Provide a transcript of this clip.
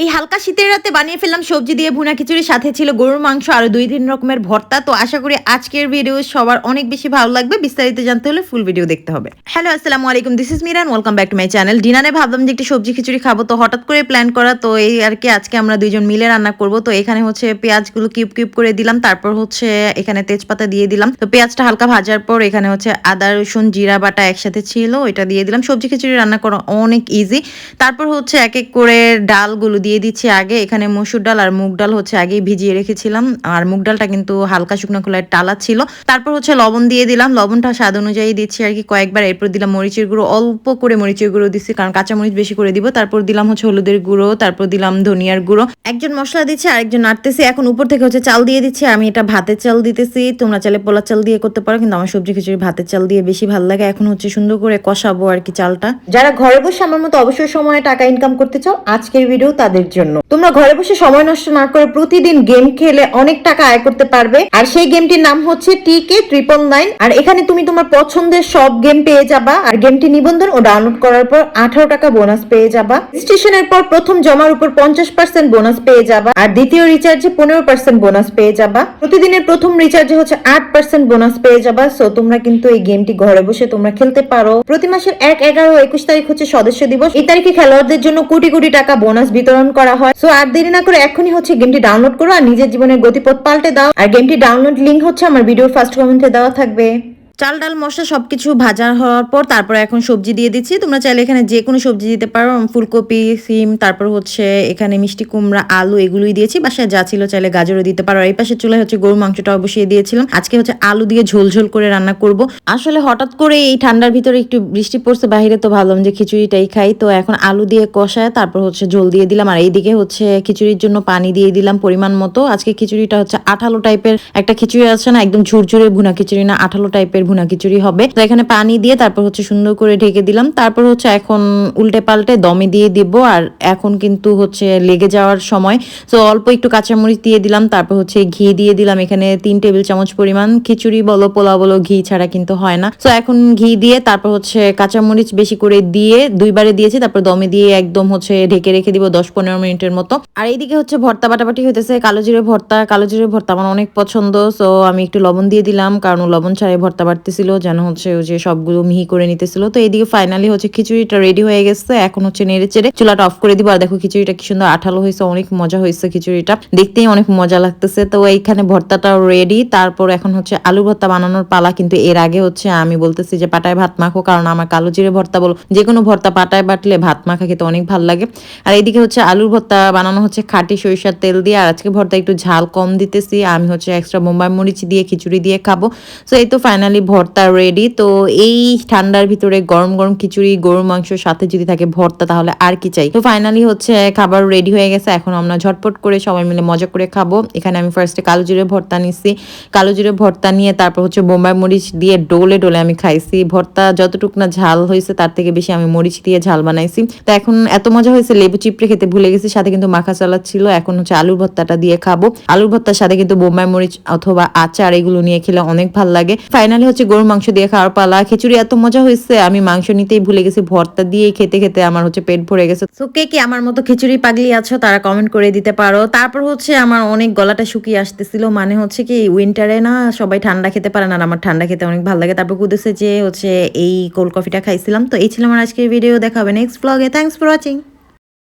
এই হালকা শীতের রাতে বানিয়ে ফেললাম সবজি দিয়ে ভুনা খিচুড়ির সাথে ছিল গরুর মাংস, আর দুই তিন রকমের ভর্তা। তো আশা করি আজকের ভিডিও সবার অনেক বেশি ভালো লাগবে। বিস্তারিত জানতে হলে ফুল ভিডিও দেখতে হবে। হ্যালো আসসালামু আলাইকুম this is Miran welcome back to my channel ডিনারে ভাবলাম যে একটু সবজি খিচুড়ি খাব, তো হঠাৎ করে প্ল্যান করা, তো এই আর কি আজকে আমরা দুইজন মিলে রান্না করব। তো এখানে হচ্ছে পেঁয়াজগুলো কিউব কিউব করে দিলাম, তারপর হচ্ছে এখানে তেজপাতা দিয়ে দিলাম। তো পেঁয়াজটা হালকা ভাজার পর এখানে হচ্ছে আদা, রসুন, জিরা বাটা একসাথে ছিল এটা দিয়ে দিলাম। সবজি খিচুড়ি রান্না করা অনেক ইজি তারপর হচ্ছে এক এক করে ডালগুলো দিয়ে দিচ্ছি আগে। এখানে মসুর ডাল আর মুগ ডাল হচ্ছে আগেই ভিজিয়ে রেখেছিলাম। আর মুগ ডালটা কিন্তু হালকা শুকনো খোলায় টালা ছিল। তারপর হচ্ছে লবণ দিয়ে দিলাম। লবণটা স্বাদ অনুযায়ী দিচ্ছি আর কি কয়েকবার। এরপর দিলাম মরিচের গুঁড়ো। অল্প করে মরিচের গুঁড়ো দিচ্ছি, কারণ কাঁচা মরিচ বেশি করে দিব। তারপর দিলাম হচ্ছে হলুদের গুঁড়ো। তারপর দিলাম ধনিয়ার গুঁড়ো। একজন মশলা দিচ্ছে, আরেকজন নাড়তেছি। এখন উপর থেকে হচ্ছে চাল দিয়ে দিচ্ছি। আমি এটা ভাতের চাল দিতেছি। তোমরা চালে পোলা চাল দিয়ে করতে পারো, কিন্তু আমার সবজি খিচুড়ি ভাতের চাল দিয়ে বেশি ভালো লাগে। এখন হচ্ছে সুন্দর করে কষাবো আর কি চালটা। যারা ঘরে বসে আমার মতো অবসর সময়ে টাকা ইনকাম করতে চাও, আজকের ভিডিও তাদের জন্য। তোমরা ঘরে বসে সময় নষ্ট না করে প্রতিদিন গেম খেলে অনেক টাকা আয় করতে পারবে। আর সেই গেমটির নাম হচ্ছে টিকে ট্রিপল নাইন আর এখানে তুমি তোমার পছন্দের সব গেম পেয়ে যাবা। আর গেমটি নিবন্ধন ও ডাউনলোড করার পর আঠারো টাকা বোনাস পেয়ে যাবা। রেজিস্ট্রেশনের পর প্রথম জমার উপর পঞ্চাশ পার্সেন্ট বোনাস পেয়ে যাবা। আর দ্বিতীয় রিচার্জে পনেরো পার্সেন্ট বোনাস পেয়ে যাবা। প্রতিদিনের প্রথম রিচার্জে হচ্ছে আট পার্সেন্ট বোনাস পেয়ে যাবা। সো তোমরা কিন্তু এই গেমটি ঘরে বসে তোমরা খেলতে পারো। প্রতি মাসের এক, এগারো একুশ তারিখ হচ্ছে সদস্য দিবস। এই তারিখে খেলোয়াড়দের জন্য কোটি কোটি টাকা বোনাস বিতরণ করা হয়। সো আর দেরি না করে এখনই হচ্ছে গেমটি ডাউনলোড করো আর নিজের জীবনের গতিপথ পাল্টে দাও। আর গেমটি ডাউনলোড লিঙ্ক হচ্ছে আমার ভিডিওর ফার্স্ট কমেন্টে দেওয়া থাকবে। চাল, ডাল, মশলা সবকিছু ভাজা হওয়ার পর তারপরে এখন সবজি দিয়ে দিচ্ছি। তোমরা চাইলে এখানে যে কোনো সবজি দিতে পারো ফুলকপি, সিম, তারপর হচ্ছে এখানে মিষ্টি কুমড়া, আলু এগুলোই দিয়েছি। বাসায় যা ছিল চাইলে গাজরও দিতে পারো। এই পাশে চুলায় হচ্ছে গরু মাংসটাও বসিয়ে দিয়েছিলাম। আজকে হচ্ছে আলু দিয়ে ঝোল ঝোল করে রান্না করব। আসলে হঠাৎ করে এই ঠান্ডার ভিতরে একটু বৃষ্টি পড়ছে, বাইরে তো ভাবলাম যে খিচুড়িটাই খাই। তো এখন আলু দিয়ে কষায় তারপর হচ্ছে ঝোল দিয়ে দিলাম। আর এইদিকে হচ্ছে খিচুড়ির জন্য পানি দিয়ে দিলাম পরিমাণ মতো। আজকে খিচুড়িটা হচ্ছে আঠালো টাইপের একটা খিচুড়ি আছে না, একদম ঝুরঝুরে ভুনা খিচুড়ি না, আঠালো টাইপের ভুনা খিচুড়ি হবে। তো এখানে পানি দিয়ে তারপর হচ্ছে সুন্দর করে ঢেকে দিলাম। তারপর হচ্ছে এখন উল্টে পাল্টে দমে দিয়ে দিব। আর এখন কিন্তু হচ্ছে লেগে যাওয়ার সময়। তো অল্প একটু কাঁচামরিচ দিয়ে দিলাম। তারপর হচ্ছে ঘি দিয়ে দিলাম। এখানে তিন টেবিল চামচ পরিমাণ খিচুড়ি বলো, পোলাও বলো, ঘি ছাড়া কিন্তু হয় না। তো এখন ঘি দিয়ে তারপর হচ্ছে কাঁচামরিচ বেশি করে দিয়ে দুইবারে দিয়েছি। তারপর দমে দিয়ে একদম হচ্ছে ঢেকে রেখে দিব দশ পনেরো মিনিটের মতো। আর এইদিকে হচ্ছে ভর্তা বাটাবাটি হইতেছে। কালো জিরে ভর্তা। কালো জিরে ভর্তা আমার অনেক পছন্দ। সো আমি একটু লবণ দিয়ে দিলাম। কারণ লবণ ছাড়াই ভর্তা বাড়তেছিল যেন হচ্ছে ওই যে সবগুলো মিহি করে নিতেছিল। তো এইদিকে ফাইনালি হচ্ছে খিচুড়িটা রেডি হয়ে গেছে, এখন হচ্ছে নেড়ে চেড়ে চুলাটা অফ করে দিব। আর দেখো খিচুড়িটা কি সুন্দর আঠালো হয়েছে, অনেক মজা হয়েছে খিচুড়িটা। দেখতেই অনেক মজা লাগতেছে। তো এইখানে ভর্তাটাও রেডি তারপর এখন হচ্ছে আলু ভর্তা বানানোর পালা। কিন্তু এর আগে হচ্ছে আমি বলতেছি যে পাটায় ভাত মাখো, কারণ আমার কালো জিরে ভর্তা বলো, যে কোনো ভর্তা পাটায় বাটলে ভাত মাখা খেতে অনেক ভালো লাগে। আর এইদিকে হচ্ছে আলুর ভর্তা বানানো হচ্ছে খাঁটি সরিষার তেল দিয়ে। আর আজকে ভর্তা একটু ঝাল কম দিতেছি। আমি হচ্ছে এক্সট্রা বোম্বাই মরিচ দিয়ে, খিচুড়ি দিয়ে খাব। তো এই তো ফাইনালি ভর্তা রেডি তো এই ঠান্ডার ভিতরে গরম গরম খিচুড়ি, গরুর মাংসের সাথে যদি থাকে ভর্তা, তাহলে আর কি চাই? তো ফাইনালি হচ্ছে খাবার রেডি হয়ে গেছে, এখন আমরা ঝটপট করে সবাই মিলে মজা করে খাব। এখানে আমি ফার্স্টে কালো জিরে ভর্তা নিচ্ছি কালো জিরে ভর্তা নিয়ে তারপর হচ্ছে বোম্বাই মরিচ দিয়ে ডোলে ডোলে আমি খাইছি। ভর্তা যতটুক না ঝাল হয়েছে, তার থেকে বেশি আমি মরিচ দিয়ে ঝাল বানাইছি। তো এখন এত মজা হয়েছে, লেবু চিপড়ে খেতে ভুলে গেছি, সাথে কিন্তু মাখা চালাদ ছিল, এখন হচ্ছে আলুর ভর্তাটা দিয়ে খাব। আলুর ভর্তার সাথে কিন্তু বোম্বাই মরিচ অথবা আচার এগুলো নিয়ে খেলে অনেক ভালো লাগে। ফাইনালি হচ্ছে গরুর মাংস দিয়ে খাওয়ার পালা, খিচুড়ি এত মজা হয়েছে, আমি মাংস নিতেই ভুলে গেছি, ভর্তা দিয়ে খেতে খেতে আমার হচ্ছে পেট ভরে গেছে। তো কে কি আমার মতো খিচুড়ি পাগলি আছো, তারা কমেন্ট করে দিতে পারো। তারপর হচ্ছে আমার অনেক গলাটা শুকিয়ে আসতেছিল মানে হচ্ছে কি উইন্টারে না সবাই ঠান্ডা খেতে পারে না আমার ঠান্ডা খেতে অনেক ভালো লাগে। তারপর কুদেছে যে হচ্ছে এই কোল্ড কফিটা খাইছিলাম, তো এই ছিল আমার আজকের ভিডিও দেখা হবে নেক্সট ব্লগে থ্যাংকস ফর ওয়াচিং